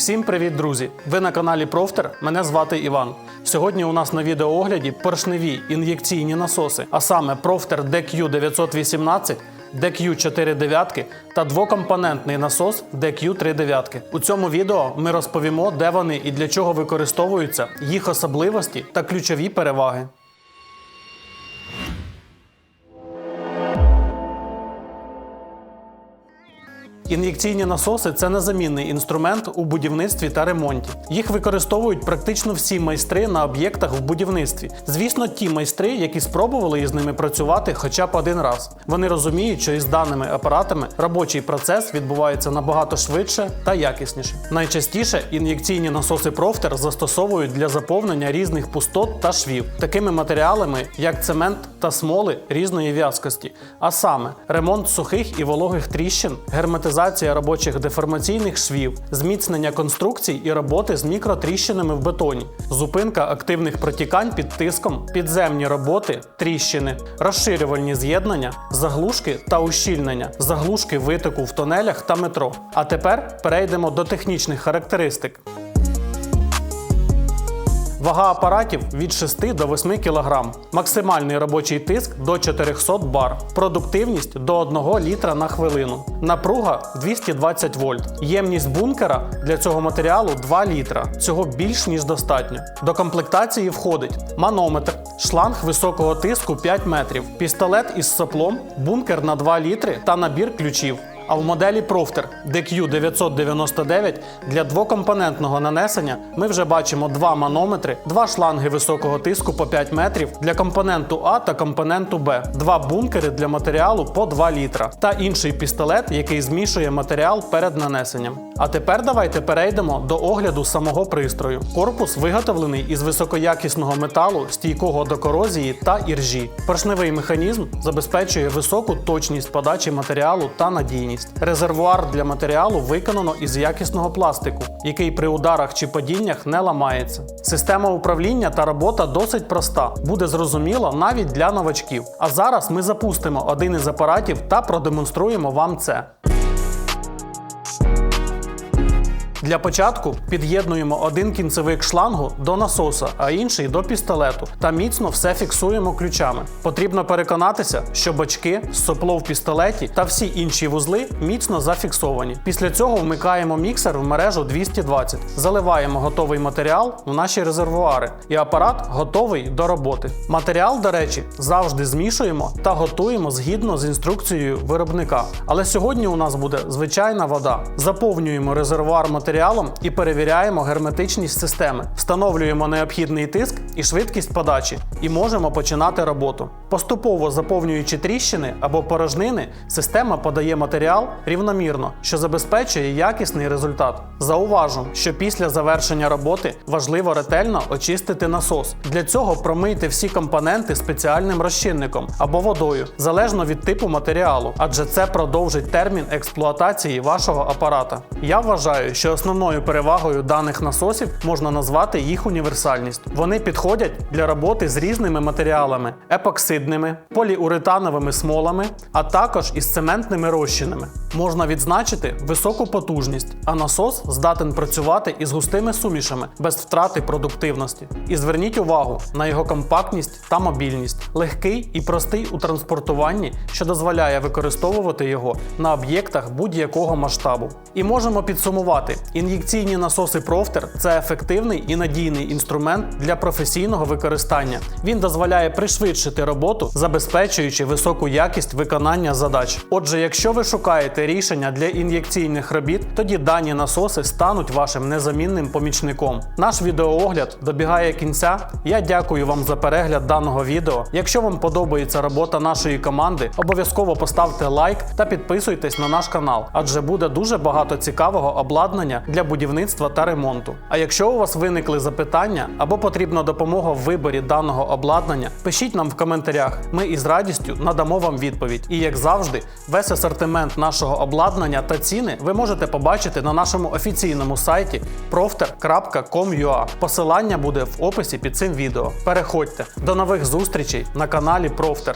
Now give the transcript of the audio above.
Всім привіт, друзі! Ви на каналі Профтер. Мене звати Іван. Сьогодні у нас на відеоогляді поршневі ін'єкційні насоси, а саме Профтер DQ 918, DQ 4 дев'ятки та двокомпонентний насос DQ 3 дев'ятки. У цьому відео ми розповімо, де вони і для чого використовуються, їх особливості та ключові переваги. Ін'єкційні насоси це незамінний інструмент у будівництві та ремонті. Їх використовують практично всі майстри на об'єктах в будівництві. Звісно, ті майстри, які спробували із ними працювати хоча б один раз. Вони розуміють, що із даними апаратами робочий процес відбувається набагато швидше та якісніше. Найчастіше ін'єкційні насоси Профтер застосовують для заповнення різних пустот та швів, такими матеріалами, як цемент та смоли різної в'язкості, а саме ремонт сухих і вологих тріщин, герметизація робочих деформаційних швів, зміцнення конструкцій і роботи з мікротріщинами в бетоні, зупинка активних протікань під тиском, підземні роботи, тріщини, розширювальні з'єднання, заглушки та ущільнення, заглушки витоку в тонелях та метро. А тепер перейдемо до технічних характеристик. Вага апаратів від 6 до 8 кг, максимальний робочий тиск до 400 бар, продуктивність до 1 літра на хвилину, напруга 220 вольт, ємність бункера для цього матеріалу 2 літра. Цього більш ніж достатньо. До комплектації входить манометр, шланг високого тиску 5 метрів, пістолет із соплом, бункер на 2 літри та набір ключів. А в моделі Profter DQ999 для двокомпонентного нанесення ми вже бачимо два манометри, два шланги високого тиску по 5 метрів для компоненту А та компоненту Б, два бункери для матеріалу по 2 літра та інший пістолет, який змішує матеріал перед нанесенням. А тепер давайте перейдемо до огляду самого пристрою. Корпус виготовлений із високоякісного металу, стійкого до корозії та іржі. Поршневий механізм забезпечує високу точність подачі матеріалу та надійність. Резервуар для матеріалу виконано із якісного пластику, який при ударах чи падіннях не ламається. Система управління та робота досить проста, буде зрозуміло навіть для новачків. А зараз ми запустимо один із апаратів та продемонструємо вам це. Для початку під'єднуємо один кінцевик шлангу до насоса, а інший до пістолету та міцно все фіксуємо ключами. Потрібно переконатися, що бачки, сопло в пістолеті та всі інші вузли міцно зафіксовані. Після цього вмикаємо міксер в мережу 220, заливаємо готовий матеріал в наші резервуари, і апарат готовий до роботи. Матеріал, до речі, завжди змішуємо та готуємо згідно з інструкцією виробника. Але сьогодні у нас буде звичайна вода. Заповнюємо резервуар матеріалом і перевіряємо герметичність системи, встановлюємо необхідний тиск і швидкість подачі, і можемо починати роботу. Поступово заповнюючи тріщини або порожнини, система подає матеріал рівномірно, що забезпечує якісний результат. Зауважу, що після завершення роботи важливо ретельно очистити насос. Для цього промийте всі компоненти спеціальним розчинником або водою, залежно від типу матеріалу, адже це продовжить термін експлуатації вашого апарата. Я вважаю, що основною перевагою даних насосів можна назвати їх універсальність. Вони підходять для роботи з різними матеріалами: епоксидними, поліуретановими смолами, а також із цементними розчинами. Можна відзначити високу потужність, а насос здатен працювати із густими сумішами без втрати продуктивності. І зверніть увагу на його компактність та мобільність, легкий і простий у транспортуванні, що дозволяє використовувати його на об'єктах будь-якого масштабу. І можемо підсумувати: ін'єкційні насоси Profter – це ефективний і надійний інструмент для професійного використання. Він дозволяє пришвидшити роботу, забезпечуючи високу якість виконання задач. Отже, якщо ви шукаєте рішення для ін'єкційних робіт, тоді дані насоси стануть вашим незамінним помічником. Наш відеоогляд добігає кінця. Я дякую вам за перегляд даного відео. Якщо вам подобається робота нашої команди, обов'язково поставте лайк та підписуйтесь на наш канал, адже буде дуже багато цікавого для будівництва та ремонту. А якщо у вас виникли запитання або потрібна допомога в виборі даного обладнання, пишіть нам в коментарях. Ми із радістю надамо вам відповідь. І як завжди, весь асортимент нашого обладнання та ціни ви можете побачити на нашому офіційному сайті profter.com.ua. Посилання буде в описі під цим відео. Переходьте до нових зустрічей на каналі Profter.